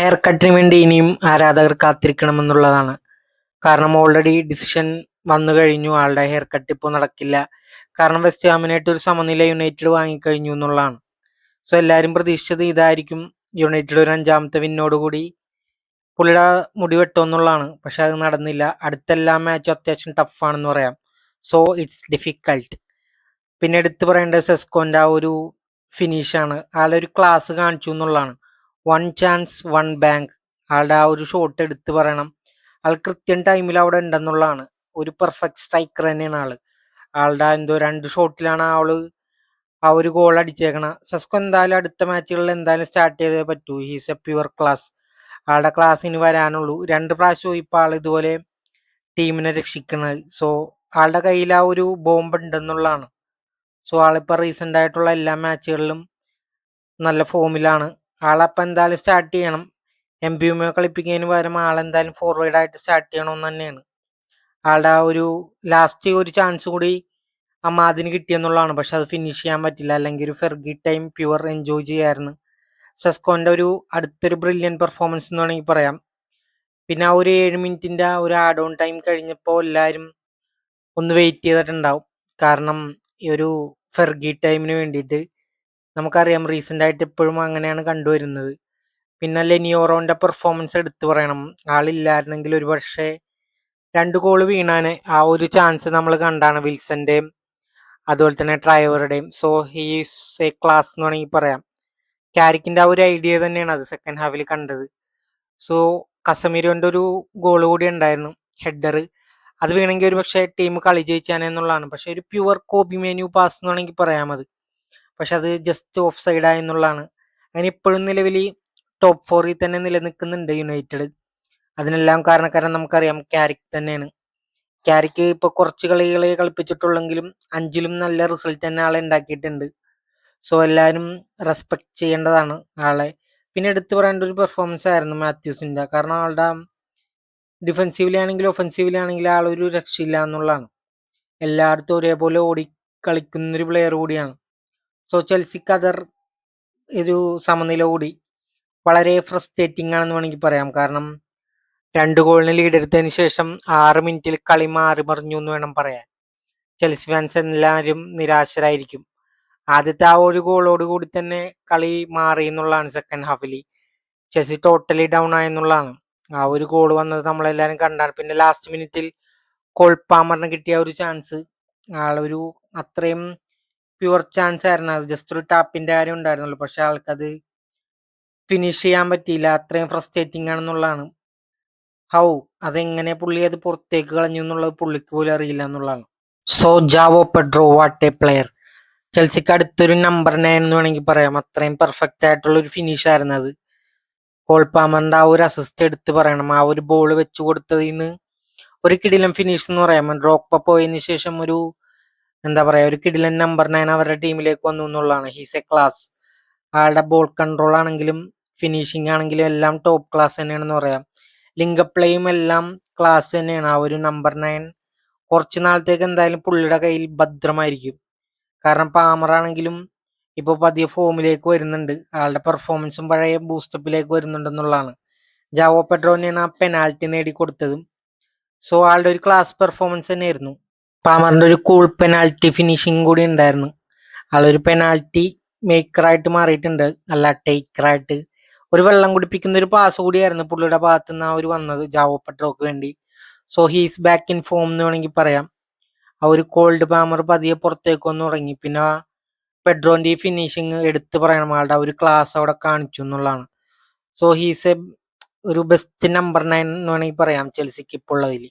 Hair കട്ടിന് വേണ്ടി ഇനിയും ആരാധകർ കാത്തിരിക്കണമെന്നുള്ളതാണ്. കാരണം ഓൾറെഡി ഡിസിഷൻ വന്നു കഴിഞ്ഞു ആളുടെ ഹെയർ കട്ട് ഇപ്പോൾ നടക്കില്ല. കാരണം വെസ്റ്റ് ഹാമിനായിട്ട് ഒരു സമനില യുണൈറ്റഡ് വാങ്ങിക്കഴിഞ്ഞു എന്നുള്ളതാണ്. സോ എല്ലാവരും പ്രതീക്ഷിച്ചത് ഇതായിരിക്കും യുണൈറ്റഡ് ഒരു അഞ്ചാമത്തെ വിന്നോടുകൂടി പുള്ളിയുടെ മുടി വെട്ടുമെന്നുള്ളതാണ് പക്ഷെ അത് നടന്നില്ല. അടുത്തെല്ലാ മാച്ചും അത്യാവശ്യം ടഫാണെന്ന് പറയാം. സോ ഇറ്റ്സ് ഡിഫിക്കൾട്ട് പിന്നെ എടുത്തു പറയേണ്ടത് സെസ്കോന്റെ ആ ഒരു ഫിനിഷാണ് ആളൊരു ക്ലാസ് കാണിച്ചു എന്നുള്ളതാണ്. വൺ ചാൻസ് വൺ ബാങ്ക് ആളുടെ ആ ഒരു ഷോട്ട് എടുത്ത് പറയണം. ആൾ കൃത്യം ടൈമിൽ അവിടെ ഉണ്ടെന്നുള്ളതാണ്. ഒരു പെർഫെക്റ്റ് സ്ട്രൈക്കർ തന്നെയാണ് ആൾ. ആളുടെ എന്തോ രണ്ട് ഷോട്ടിലാണ് ആൾ ആ ഒരു ഗോൾ അടിച്ചേക്കണ. സസ്കോ എന്തായാലും അടുത്ത മാച്ചുകളിൽ എന്തായാലും സ്റ്റാർട്ട് ചെയ്തേ പറ്റൂ. ഹീസ് എ പ്യുവർ ക്ലാസ് ആളുടെ ക്ലാസ്സിന് വരാനുള്ളൂ. രണ്ട് പ്രാവശ്യവും ഇപ്പൊ ആൾ ഇതുപോലെ ടീമിനെ രക്ഷിക്കുന്നത് സോ ആളുടെ കയ്യിൽ ആ ഒരു ബോംബ് ഉണ്ടെന്നുള്ളതാണ്. സോ ആളിപ്പോൾ റീസെന്റ് ആയിട്ടുള്ള എല്ലാ മാച്ചുകളിലും നല്ല ഫോമിലാണ് ആളപ്പം എന്തായാലും സ്റ്റാർട്ട് ചെയ്യണം. എം പി ഉമ്മയെ കളിപ്പിക്കുന്നതിന് പകരം ആളെന്തായാലും ഫോർവേഡ് ആയിട്ട് സ്റ്റാർട്ട് ചെയ്യണമെന്ന് തന്നെയാണ്. ആളുടെ ആ ഒരു ലാസ്റ്റ് ഒരു ചാൻസ് കൂടി അമ്മാദിന് കിട്ടിയെന്നുള്ളതാണ്. പക്ഷെ അത് ഫിനിഷ് ചെയ്യാൻ പറ്റില്ല. അല്ലെങ്കിൽ ഒരു ഫെർഗി ടൈം പ്യുവർ എൻജോയ് ചെയ്യായിരുന്നു. സെസ്കോന്റെ ഒരു അടുത്തൊരു ബ്രില്യൻ പെർഫോമൻസ് എന്ന് വേണമെങ്കിൽ പറയാം. പിന്നെ ആ ഒരു ഏഴ് മിനിറ്റിന്റെ ആ ഒരു ആഡ് ഓൺ ടൈം കഴിഞ്ഞപ്പോൾ എല്ലാവരും ഒന്ന് വെയിറ്റ് ചെയ്തിട്ടുണ്ടാവും. കാരണം ഈ ഒരു ഫെർഗി ടൈമിന് വേണ്ടിയിട്ട് നമുക്കറിയാം റീസെന്റ് ആയിട്ട് ഇപ്പോഴും അങ്ങനെയാണ് കണ്ടുവരുന്നത്. പിന്നെ ലെനിയോറോന്റെ പെർഫോമൻസ് എടുത്തു പറയണം. ആളില്ലായിരുന്നെങ്കിൽ ഒരു പക്ഷേ രണ്ട് ഗോൾ വീണാന് ആ ഒരു ചാൻസ് നമ്മൾ കണ്ടാണ് വിൽസന്റെയും അതുപോലെ തന്നെ ഡ്രൈവറുടെയും സോ ഹീസ് എ ക്ലാസ് എന്ന് വേണമെങ്കിൽ പറയാം. ക്യാരിക്കിന്റെ ആ ഒരു ഐഡിയ തന്നെയാണ് അത് സെക്കൻഡ് ഹാഫിൽ കണ്ടത്. സോ കസമീരോന്റെ ഒരു ഗോൾ കൂടി ഉണ്ടായിരുന്നു ഹെഡർ അത് വേണമെങ്കിൽ ഒരു പക്ഷേ ടീം കളി ജയിച്ചാനെന്നുള്ളതാണ്. പക്ഷെ ഒരു പ്യുവർ കോപ്പി മെനു പാസ് എന്ന് വേണമെങ്കിൽ പറയാം അത്. പക്ഷെ അത് ജസ്റ്റ് ഓഫ് സൈഡായി അങ്ങനെ ഇപ്പോഴും നിലവിൽ ടോപ്പ് ഫോറിൽ തന്നെ നിലനിൽക്കുന്നുണ്ട് യുണൈറ്റഡ് അതിനെല്ലാം കാരണക്കാരൻ നമുക്കറിയാം ക്യാരിക് തന്നെയാണ്. ക്യാരിക്ക് ഇപ്പൊ കുറച്ച് കളികളെ കളിപ്പിച്ചിട്ടുള്ളെങ്കിലും അഞ്ചിലും നല്ല റിസൾട്ട് തന്നെ ആളെ ഉണ്ടാക്കിയിട്ടുണ്ട്. സോ എല്ലാവരും റെസ്പെക്ട് ചെയ്യേണ്ടതാണ് ആളെ. പിന്നെ എടുത്തു പറയേണ്ട ഒരു പെർഫോമൻസ് ആയിരുന്നു മാത്യൂസിന്റെ കാരണം ആളുടെ ഡിഫെൻസീവിലി ആണെങ്കിലും ഒഫെൻസീവിലി ആണെങ്കിലും ആളൊരു രക്ഷയില്ല എന്നുള്ളതാണ്. എല്ലായിടത്തും ഒരേപോലെ ഓടി കളിക്കുന്ന ഒരു പ്ലെയർ കൂടിയാണ്. സോ ചെൽസിക്ക് അതർ ഒരു സമനില കൂടി. വളരെ ഫ്രസ്ട്രേറ്റിംഗ് ആണെന്ന് വേണമെങ്കിൽ പറയാം. കാരണം രണ്ട് ഗോളിന് ലീഡ് എടുത്തതിന് ശേഷം ആറ് മിനിറ്റിൽ കളി മാറി മറിഞ്ഞു എന്ന് വേണം പറയാൻ. ചെൽസി ഫാൻസ് എല്ലാവരും നിരാശരായിരിക്കും. ആദ്യത്തെ ആ ഒരു ഗോളോട് കൂടി തന്നെ കളി മാറി എന്നുള്ളതാണ് സെക്കൻഡ് ഹാഫിൽ ചെൽസി ടോട്ടലി ഡൗൺ ആയെന്നുള്ളതാണ് ആ ഒരു ഗോൾ വന്നത് നമ്മളെല്ലാവരും കണ്ടാണ്. പിന്നെ ലാസ്റ്റ് മിനിറ്റിൽ കോൾപ്പാമറിന് കിട്ടിയ ഒരു ചാൻസ് ആളൊരു അത്രയും പ്യുവർ ചാൻസ് ആയിരുന്നു. അത് ജസ്റ്റ് ഒരു ടാപ്പിന്റെ കാര്യം ഉണ്ടായിരുന്നുള്ളൂ. പക്ഷെ ആൾക്കത് ഫിനിഷ് ചെയ്യാൻ പറ്റിയില്ല. അത്രയും ഫ്രസ്ട്രേറ്റിംഗ് ആണെന്നുള്ളതാണ്. ഹൗ? അതെങ്ങനെ പുള്ളി അത് പുറത്തേക്ക് കളഞ്ഞു എന്നുള്ളത് പുള്ളിക്ക് പോലും അറിയില്ല എന്നുള്ളതാണ്. So Joao Pedro what a player ചെൽസിക്ക് അടുത്തൊരു നമ്പർ നയൻ എന്ന് വേണമെങ്കിൽ പറയാം. അത്രയും പെർഫെക്റ്റ് ആയിട്ടുള്ള ഒരു ഫിനിഷ് ആയിരുന്നു അത്. കോൾപാമറിന്റെ ആ ഒരു അസിസ്റ്റ് എടുത്ത് പറയണം. ആ ഒരു ബോൾ വെച്ച് കൊടുത്തതിൽ നിന്ന് ഒരു കിടിലം ഫിനിഷ് എന്ന് പറയാം. ഡ്രോപ്പ് പോയതിനു ശേഷം ഒരു എന്താ പറയാ ഒരു കിടിലൻ നമ്പർ നയൻ അവരുടെ ടീമിലേക്ക് വന്നു എന്നുള്ളതാണ്. ഹീസ് എ ക്ലാസ് ആളുടെ ബോൾ കൺട്രോൾ ആണെങ്കിലും ഫിനിഷിംഗ് ആണെങ്കിലും എല്ലാം ടോപ്പ് ക്ലാസ് തന്നെയാണെന്ന് പറയാം. ലിങ്ക് പ്ലേയും എല്ലാം ക്ലാസ് തന്നെയാണ്. ആ ഒരു നമ്പർ നയൻ കുറച്ച് നാളത്തേക്ക് എന്തായാലും പുള്ളിയുടെ കയ്യിൽ ഭദ്രമായിരിക്കും. കാരണം പാമറാണെങ്കിലും ഇപ്പോൾ പതിയെ ഫോമിലേക്ക് വരുന്നുണ്ട്. ആളുടെ പെർഫോമൻസും പഴയ ബൂസ്റ്റപ്പിലേക്ക് വരുന്നുണ്ടെന്നുള്ളതാണ്. ജാവോ പെട്രോനെയാണ് ആ പെനാൽറ്റി നേടിക്കൊടുത്തതും. സോ ആളുടെ ഒരു ക്ലാസ് പെർഫോമൻസ് തന്നെയായിരുന്നു. പാമറിന്റെ ഒരു കൂൾ പെനാൽറ്റി ഫിനിഷിംഗ് കൂടി ഉണ്ടായിരുന്നു. ആളൊരു പെനാൽറ്റി മേക്കറായിട്ട് മാറിയിട്ടുണ്ട്. അല്ല ടേക്കറായിട്ട് ഒരു വെള്ളം കുടിപ്പിക്കുന്ന ഒരു പാസ് കൂടിയായിരുന്നു പുള്ളിയുടെ ഭാഗത്ത് നിന്ന് ആ ഒരു വന്നത് ജാവോ വേണ്ടി. So he's back in form എന്ന് വേണമെങ്കിൽ പറയാം. ആ ഒരു കോൾഡ് പാമർ പതിയെ പുറത്തേക്ക് വന്ന് തുടങ്ങി പിന്നെ പെഡ്രോന്റെ ഫിനിഷിങ് എടുത്തു പറയണം ആളുടെ ഒരു ക്ലാസ് അവിടെ കാണിച്ചു എന്നുള്ളതാണ്. സോ ഹീസ് എ ഒരു ബെസ്റ്റ് നമ്പർ നയൻ എന്ന് വേണമെങ്കിൽ പറയാം ചെൽസിക്ക് ഇപ്പോൾ ഉള്ളതിൽ